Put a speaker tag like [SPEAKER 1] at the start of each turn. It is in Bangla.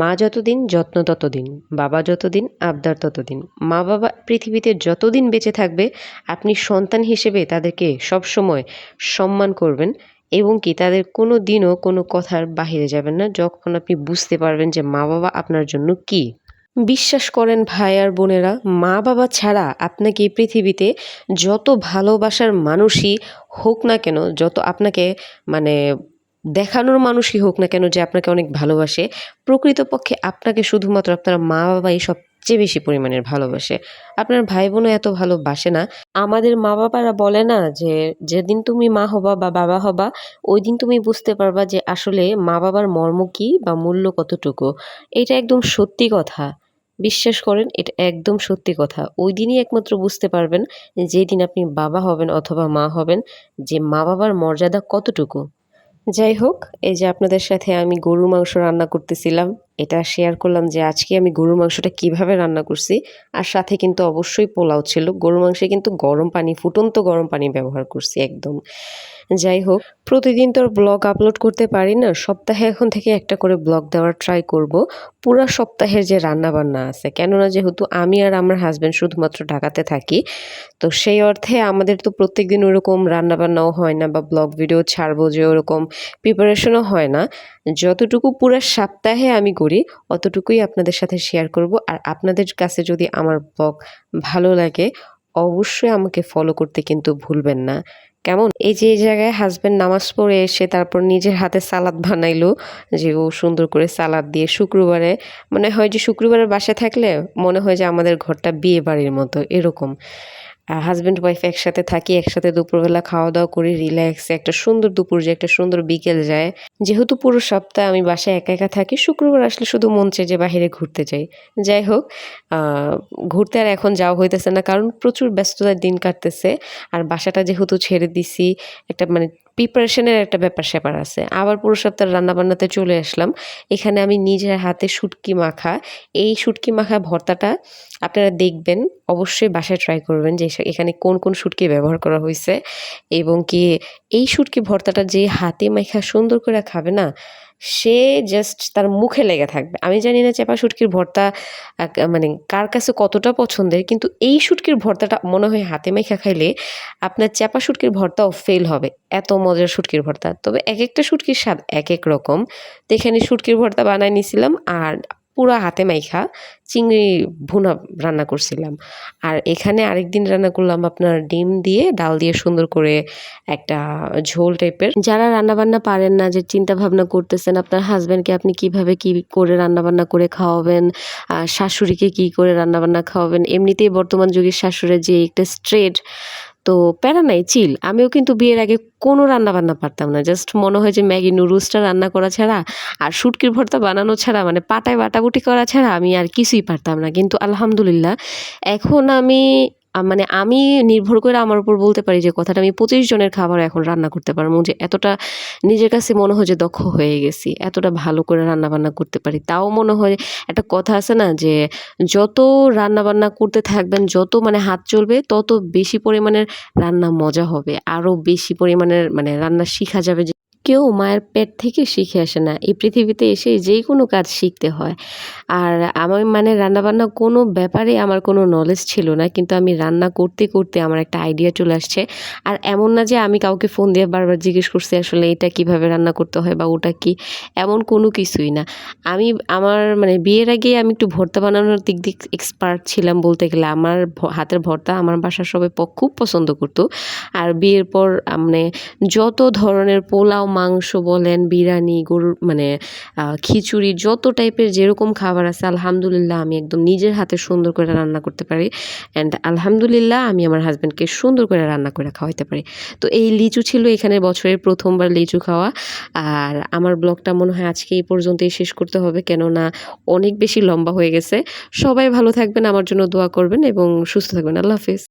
[SPEAKER 1] মা যতদিন, যত্ন ততদিন, বাবা যতদিন, আবদার ততদিন। মা বাবা পৃথিবীতে যতদিন বেঁচে থাকবে, আপনি সন্তান হিসেবে তাদেরকে সবসময় সম্মান করবেন এবং কি তাদের কোনো দিনও কোনো কথার বাহিরে যাবেন না যখন আপনি বুঝতে পারবেন যে মা বাবা আপনার জন্য কী। বিশ্বাস করেন ভাই আর বোনেরা, মা বাবা ছাড়া আপনাকে পৃথিবীতে যত ভালোবাসার মানুষই হোক না কেন, যত আপনাকে মানে দেখানোর মানুষই হোক না কেন যে আপনাকে অনেক ভালোবাসে, প্রকৃতপক্ষে আপনাকে শুধুমাত্র আপনার মা বাবাই সবচেয়ে বেশি পরিমাণের ভালোবাসে। আপনার ভাই বোনও এত ভালোবাসে না। আমাদের মা বাবারা বলে না যে, যেদিন তুমি মা হবা বা বাবা হবা ওই দিন তুমি বুঝতে পারবা যে আসলে মা বাবার মর্ম কী বা মূল্য কতটুকু। এটা একদম সত্যি কথা। বিশ্বাস করেন, এটা একদম সত্যি কথা। ওই দিনই একমাত্র বুঝতে পারবেন যেদিন আপনি বাবা হবেন অথবা মা হবেন যে মা বাবার মর্যাদা কতটুকু। যাই হোক এই যে আপনাদের সাথে আমি গরুর মাংস রান্না করতেছিলাম এটা শেয়ার করলাম যে আজকে আমি গরুর মাংসটা কীভাবে রান্না করছি। আর সাথে কিন্তু অবশ্যই পোলাও ছিল। গরুর মাংসে কিন্তু গরম পানি, ফুটন্ত গরম পানি ব্যবহার করছি একদম। যাই হোক, প্রতিদিন তো ব্লগ আপলোড করতে পারি না। সপ্তাহে এখন থেকে একটা করে ব্লগ দেওয়ার ট্রাই করব। পুরো সপ্তাহের যে রান্না বান্না আছে। কেননা যেহেতু আমি আর আমার হাজব্যান্ড শুধুমাত্র ঢাকাতে থাকি, তো সেই অর্থে আমাদের তো প্রত্যেক দিন ওরকম রান্নাবান্নাও হয় না বা ব্লগ ভিডিও ছাড়বো যে ওরকম প্রিপারেশনও হয় না। যতটুকু পুরো সপ্তাহে আমি করি অতটুকুই আপনাদের সাথে শেয়ার করব। আর আপনাদের কাছে যদি আমার ব্লগ ভালো লাগে, অবশ্যই আমাকে ফলো করতে কিন্তু ভুলবেন না। কেমন? এই যে জায়গায় হাজব্যান্ড নামাজ পড়ে এসে তারপর নিজের হাতে সালাদ বানাইলো, যে ও সুন্দর করে সালাদ দিয়ে শুক্রবারে, মনে হয় যে শুক্রবারের বাসায় থাকলে মনে হয় যে আমাদের ঘরটা বিয়ে বাড়ির মতো, এরকম। হাজব্যান্ড ওয়াইফ একসাথে থাকি, একসাথে দুপুরবেলা খাওয়া দাওয়া করি রিল্যাক্সে একটা সুন্দর দুপুর যে একটা সুন্দর বিকেল যায়। যেহেতু পুরো সপ্তাহে আমি বাসায় একা একা থাকি, শুক্রবার আসলে শুধু মন চেয়ে যে বাহিরে ঘুরতে যাই। যাই হোক ঘুরতে আর এখন যাওয়া হইতেছে না, কারণ প্রচুর ব্যস্ততার দিন কাটতেছে। আর বাসাটা যেহেতু ছেড়ে দিছি, একটা মানে প্রিপারেশনের একটা ব্যাপার স্যাপার আছে। আবার পুরো সপ্তাহ রান্নাবান্নাতে চলে আসলাম। এখানে আমি নিজের হাতে শুটকি মাখা। এই শুটকি মাখা ভর্তাটা আপনারা দেখবেন, অবশ্যই বাসায় ট্রাই করবেন যে এখানে কোন কোন শুটকি ব্যবহার করা হয়েছে এবং কি এই শুটকি ভর্তাটা যে হাতে মাখা সুন্দর করে খাবে না সে জাস্ট তার মুখে লেগে থাকবে। আমি জানি না চেপা শুটকির ভর্তা মানে কার কাছে কতটা পছন্দের, কিন্তু এই শুটকির ভর্তাটা মনে হয় হাতে মেখা খাইলে আপনার চেপা শুটকির ভর্তাও ফেল হবে। এত মজার শুটকির ভর্তা। তবে এক একটা শুটকির স্বাদ এক এক রকম। তো এখানে শুটকির ভর্তা বানায় নিয়েছিলাম আর পুরো হাতে মাইখা চিংড়ি ভুনা রান্না করছিলাম। আর এখানে আরেক দিন রান্না করলাম আপনার ডিম দিয়ে ডাল দিয়ে সুন্দর করে একটা ঝোল টাইপের। যারা রান্নাবান্না পারেন না, যে চিন্তা ভাবনা করতেছেন আপনার হাজব্যান্ডকে আপনি কীভাবে কি করে রান্নাবান্না করে খাওয়াবেন শাশুড়িকে কি করে রান্নাবান্না খাওয়াবেন, এমনিতেই বর্তমান যুগের শাশুড়ের যে একটা স্ট্রেট তো প্যারা নাই, চিল। আমিও কিন্তু বিয়ের আগে কোনো রান্না বান্না পারতাম না। জাস্ট মনে হয় যে ম্যাগি নুডলসটা রান্না করা ছাড়া আর শুটকির ভর্তা বানানো ছাড়া মানে পাটায় বাটাবুটি করা ছাড়া আমি আর কিছুই পারতাম না। কিন্তু আলহামদুলিল্লাহ, এখন আমি মানে আমি নির্ভর করে আমার উপর বলতে পারি যে কথাটা, আমি পঁচিশ জনের খাবার এখন রান্না করতে পারব। যে এতটা নিজের কাছে মনে হয় যে দক্ষ হয়ে গেছি, এতটা ভালো করে রান্না বান্না করতে পারি। তাও মনে হয় একটা কথা আছে না যে, যত রান্না বান্না করতে থাকবেন, যত মানে হাত চলবে, তত বেশি পরিমাণের রান্না মজা হবে। আরও বেশি পরিমাণের মানে রান্না শেখা যাবে কেউ মায়ের পেট থেকে শিখে আসে না। এই পৃথিবীতে এসে যেই কোনো কাজ শিখতে হয়। আর আমার মানে রান্নাবান্না কোনো ব্যাপারে আমার কোনো নলেজ ছিল না। কিন্তু আমি রান্না করতে করতে আমার একটা আইডিয়া চলে আসছে। আর এমন না যে আমি কাউকে ফোন দিয়ে বারবার জিজ্ঞেস করছি, আসলে এটা কীভাবে রান্না করতে হয় বা ওটা কি? এমন কোনো কিছুই না। আমি, আমার মানে বিয়ের আগে আমি একটু ভর্তা বানানোর দিক দিক এক্সপার্ট ছিলাম বলতে গেলে। আমার হাতের ভর্তা আমার বাসার সবাই খুব পছন্দ করতো। আর বিয়ের পর মানে যত ধরনের পোলাও মাংস বলেন, বিরিয়ানি, গরুর মানে খিচুড়ি, যত টাইপের যেরকম খাবার আছে, আলহামদুলিল্লাহ আমি একদম নিজের হাতে সুন্দর করে রান্না করতে পারি। অ্যান্ড আলহামদুলিল্লাহ আমি আমার হাজব্যান্ডকে সুন্দর করে রান্না করে খাওয়াইতে পারি। তো এই লিচু ছিল এখানে বছরের প্রথমবার লিচু খাওয়া। আর আমার ব্লগটা মনে হয় আজকে এই পর্যন্তই শেষ করতে হবে, কেননা অনেক বেশি লম্বা হয়ে গেছে। সবাই ভালো থাকবেন, আমার জন্য দোয়া করবেন এবং সুস্থ থাকবেন। আল্লাহ হাফিজ।